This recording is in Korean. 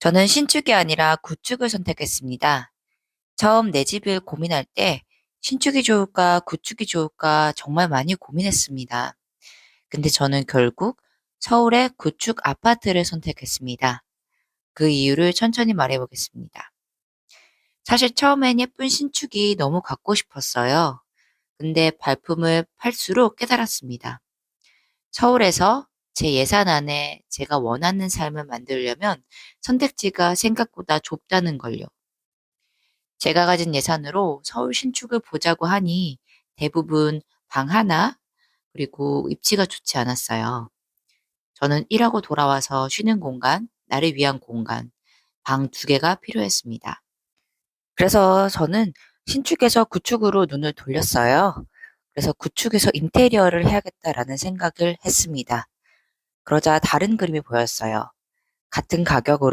저는 신축이 아니라 구축을 선택했습니다. 처음 내 집을 고민할 때 신축이 좋을까, 구축이 좋을까 정말 많이 고민했습니다. 근데 저는 결국 서울의 구축 아파트를 선택했습니다. 그 이유를 천천히 말해보겠습니다. 사실 처음엔 예쁜 신축이 너무 갖고 싶었어요. 근데 발품을 팔수록 깨달았습니다. 서울에서 제 예산 안에 제가 원하는 삶을 만들려면 선택지가 생각보다 좁다는 걸요. 제가 가진 예산으로 서울 신축을 보자고 하니 대부분 방 하나, 그리고 입지가 좋지 않았어요. 저는 일하고 돌아와서 쉬는 공간, 나를 위한 공간, 방 두 개가 필요했습니다. 그래서 저는 신축에서 구축으로 눈을 돌렸어요. 그래서 구축에서 인테리어를 해야겠다라는 생각을 했습니다. 그러자 다른 그림이 보였어요. 같은 가격으로